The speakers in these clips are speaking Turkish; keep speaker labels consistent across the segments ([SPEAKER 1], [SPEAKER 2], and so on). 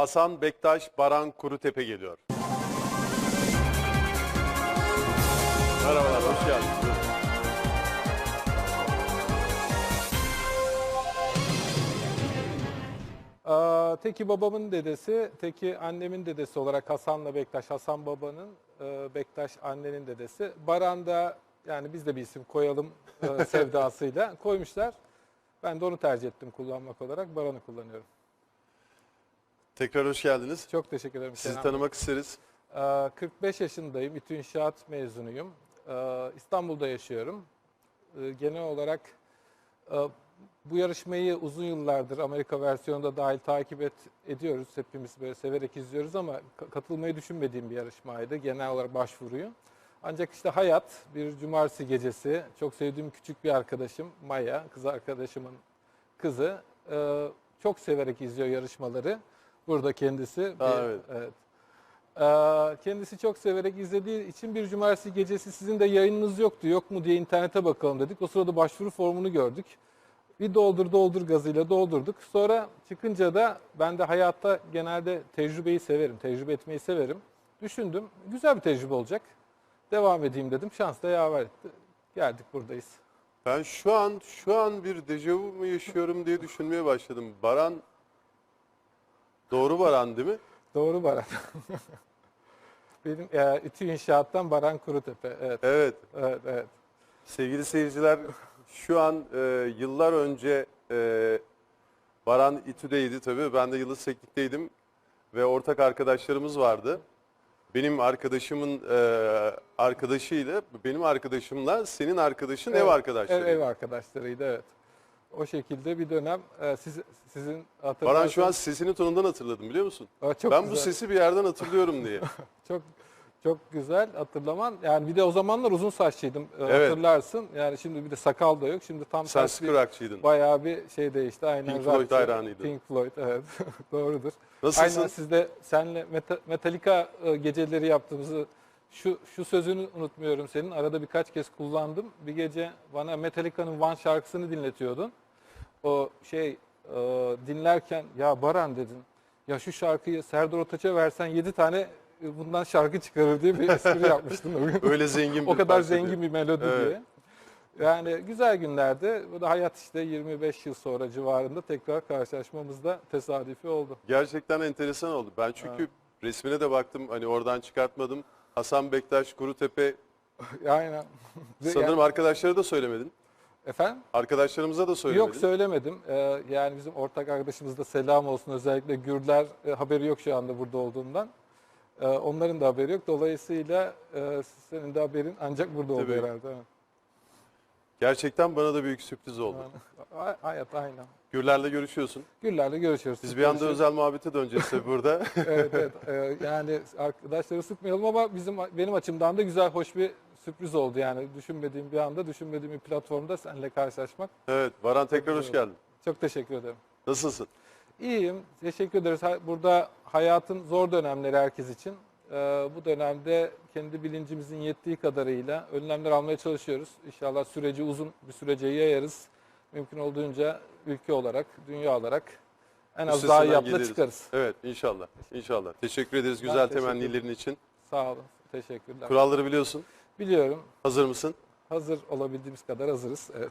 [SPEAKER 1] Hasan Bektaş Baran Kurutepe geliyor. Merhabalar, hoş geldiniz.
[SPEAKER 2] Aa, Teki babamın dedesi, Teki annemin dedesi olarak Hasan'la Bektaş, Hasan babanın, e, Bektaş annenin dedesi. Baran da yani biz de bir isim koyalım e, sevdasıyla koymuşlar. Ben de onu tercih ettim kullanmak olarak. Baran'ı kullanıyorum.
[SPEAKER 1] Tekrar hoş geldiniz.
[SPEAKER 2] Çok teşekkür ederim.
[SPEAKER 1] Sizi
[SPEAKER 2] Kenan.
[SPEAKER 1] tanımak isteriz.
[SPEAKER 2] Aa, 45 yaşındayım. İTÜ İnşaat mezunuyum. Aa, İstanbul'da yaşıyorum. Ee, Genel olarak e, bu yarışmayı uzun yıllardır Amerika versiyonunda dahil takip et, ediyoruz. Hepimiz böyle severek izliyoruz ama ka- katılmayı düşünmediğim bir yarışmaydı. Genel olarak başvuruyu. Ancak işte hayat bir cumartesi gecesi çok sevdiğim küçük bir arkadaşım Maya, kız arkadaşımın kızı. e, Çok severek izliyor yarışmaları. Burada kendisi.
[SPEAKER 1] Aa,
[SPEAKER 2] bir-
[SPEAKER 1] evet.
[SPEAKER 2] evet. Ee, Kendisi çok severek izlediği için bir cumartesi gecesi sizin de yayınınız yoktu. Yok mu diye internete bakalım dedik. O sırada başvuru formunu gördük. Bir doldur doldur gazıyla doldurduk. Sonra çıkınca da ben de hayatta genelde tecrübeyi severim. Tecrübe etmeyi severim. Düşündüm. Güzel bir tecrübe olacak. Devam edeyim dedim. Şans da yaver etti. Geldik buradayız.
[SPEAKER 1] Ben şu an şu an bir dejavu mu yaşıyorum diye düşünmeye başladım. Baran Doğru Baran değil mi?
[SPEAKER 2] Doğru Baran. Benim e, İTÜ İnşaat'tan Baran Kurutepe. Evet,
[SPEAKER 1] Evet.
[SPEAKER 2] evet, evet.
[SPEAKER 1] Sevgili seyirciler, şu an e, yıllar önce e, Baran İTÜ'deydi tabii. Ben de Yıldız Teknik'teydim ve ortak arkadaşlarımız vardı. Benim arkadaşımın e, arkadaşıyla, benim arkadaşımla senin arkadaşın ev
[SPEAKER 2] Evet,
[SPEAKER 1] arkadaşları.
[SPEAKER 2] Ev, ev arkadaşlarıydı evet. O şekilde bir dönem e, siz, sizin
[SPEAKER 1] Baran şu an sesini tonundan hatırladım biliyor musun?
[SPEAKER 2] Aa, çok
[SPEAKER 1] ben bu
[SPEAKER 2] güzel,
[SPEAKER 1] sesi bir yerden hatırlıyorum diye.
[SPEAKER 2] çok çok güzel hatırlaman. Yani bir de o zamanlar uzun saçlıydım. e,
[SPEAKER 1] Evet.
[SPEAKER 2] Hatırlarsın. Yani şimdi bir de sakal da yok. Şimdi tam
[SPEAKER 1] Sen rockçıydın.
[SPEAKER 2] bayağı bir şey değişti. Aynen
[SPEAKER 1] Pink Floyd hayranıydın.
[SPEAKER 2] Pink Floyd evet. Doğrudur.
[SPEAKER 1] Nasılsın?
[SPEAKER 2] Aynen siz de senle Meta- Metallica e, geceleri yaptığımızı şu şu sözünü unutmuyorum senin. Arada birkaç kez kullandım. Bir gece bana Metallica'nın One şarkısını dinletiyordun. O şey e, dinlerken ya Baran dedin. Ya şu şarkıyı Serdar Ortaç'a versen 7 tane bundan şarkı çıkarır diye bir espri yapmıştın o gün.
[SPEAKER 1] Öyle zengin bir
[SPEAKER 2] o kadar zengin
[SPEAKER 1] diyor.
[SPEAKER 2] bir melodi
[SPEAKER 1] Evet.
[SPEAKER 2] diye. Yani güzel günlerdi. Bu da hayat işte 25 yıl sonra civarında tekrar karşılaşmamızda tesadüfi oldu.
[SPEAKER 1] Gerçekten enteresan oldu. Ben çünkü resmine de baktım hani oradan çıkartmadım. Hasan Bektaş, Kurutepe.
[SPEAKER 2] Aynen.
[SPEAKER 1] Sanırım
[SPEAKER 2] yani-
[SPEAKER 1] arkadaşlara da söylemedin.
[SPEAKER 2] Efendim?
[SPEAKER 1] Arkadaşlarımıza da söylemedin.
[SPEAKER 2] Yok söylemedim. Ee, yani bizim ortak arkadaşımız da selam olsun. Özellikle Gürler e, haberi yok şu anda burada olduğundan. Ee, onların da haberi yok. Dolayısıyla e, senin de haberin ancak burada oldu
[SPEAKER 1] Tabii.
[SPEAKER 2] herhalde. Evet.
[SPEAKER 1] Gerçekten bana da büyük sürpriz oldu.
[SPEAKER 2] Yani, hay- hayat aynen.
[SPEAKER 1] Gürlerle görüşüyorsun.
[SPEAKER 2] Güllerle görüşüyoruz.
[SPEAKER 1] Biz bir anda
[SPEAKER 2] Görüşürüz.
[SPEAKER 1] özel muhabbete döneceğiz tabii burada.
[SPEAKER 2] evet, evet. Ee, yani arkadaşları sıkmayalım ama bizim benim açımdan da güzel, hoş bir sürpriz oldu. Yani düşünmediğim bir anda, düşünmediğim bir platformda seninle karşılaşmak.
[SPEAKER 1] evet, Baran tekrar hoş geldin.
[SPEAKER 2] Çok teşekkür ederim.
[SPEAKER 1] Nasılsın?
[SPEAKER 2] İyiyim, teşekkür ederiz. Burada hayatın zor dönemleri herkes için. Ee, bu dönemde kendi bilincimizin yettiği kadarıyla önlemler almaya çalışıyoruz. İnşallah süreci uzun bir sürece yayarız. Mümkün olduğunca ülke olarak, dünya olarak en az daha yapla
[SPEAKER 1] geliriz.
[SPEAKER 2] çıkarız.
[SPEAKER 1] Evet, inşallah. İnşallah. Teşekkür ederiz güzel
[SPEAKER 2] teşekkür
[SPEAKER 1] temennilerin için.
[SPEAKER 2] Sağ olun, teşekkürler.
[SPEAKER 1] Kuralları biliyorsun.
[SPEAKER 2] Biliyorum,
[SPEAKER 1] Hazır mısın?
[SPEAKER 2] Hazır olabildiğimiz kadar hazırız. Evet.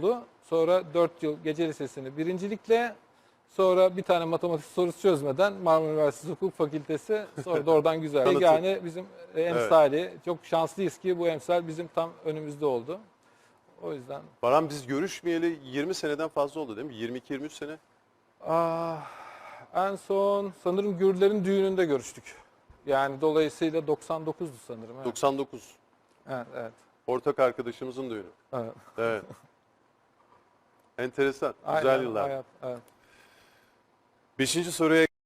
[SPEAKER 2] sonra 4 yıl gece lisesini birincilikle sonra bir tane matematik sorusu çözmeden Marmara Üniversitesi Hukuk Fakültesi sonra da oradan güzel. Yani bizim emsali çok şanslıyız ki bu emsal bizim tam önümüzde oldu. O yüzden
[SPEAKER 1] Baran biz görüşmeyeli 20 seneden fazla oldu değil mi? 22-23 sene.
[SPEAKER 2] ah, en son sanırım Gürler'in düğününde görüştük. Yani dolayısıyla 99'du sanırım. Evet.
[SPEAKER 1] 99.
[SPEAKER 2] Evet, evet.
[SPEAKER 1] Ortak arkadaşımızın düğünü.
[SPEAKER 2] evet.
[SPEAKER 1] Evet. Enteresan.
[SPEAKER 2] Aynen,
[SPEAKER 1] Güzel yıllar.
[SPEAKER 2] hayat, evet.
[SPEAKER 1] Beşinci soruya